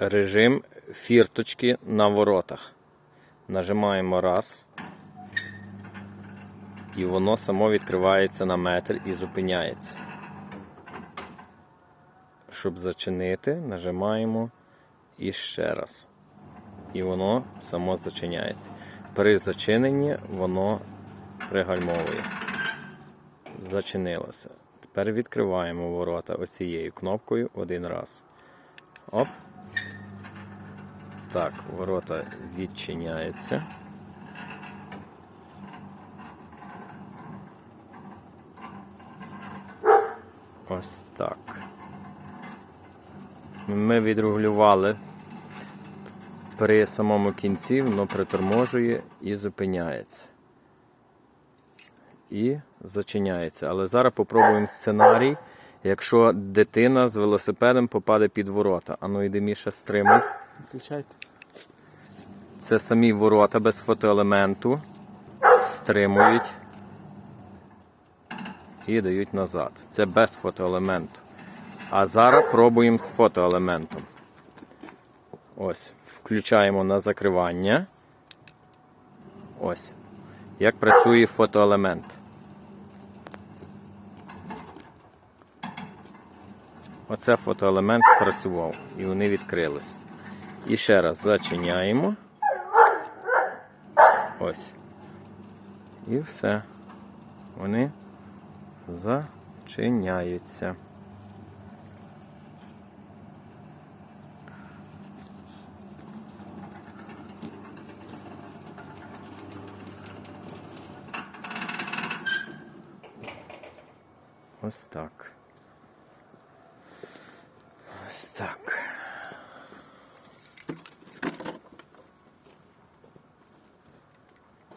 режим фірточки на воротах. Нажимаємо раз. І воно само відкривається на метр і зупиняється. Щоб зачинити, нажимаємо і ще раз. І воно само зачиняється. При зачиненні воно пригальмовує. Зачинилося. Тепер відкриваємо ворота оцією кнопкою один раз. Оп. Так, ворота відчиняються. Ось так. Ми відрегулювали при самому кінці, воно приторможує і зупиняється. І зачиняється. Але зараз попробуємо сценарій, якщо дитина з велосипедом попаде під ворота. Ану, йди Міша, стримуй. Включайте. Це самі ворота без фотоелементу. Стримують і дають назад. Це без фотоелементу. А зараз пробуємо з фотоелементом. Ось, включаємо на закривання. Ось. Як працює фотоелемент. Оце фотоелемент спрацював і вони відкрились. І ще раз зачиняємо. Ось. І все. Вони зачиняються. Ось так.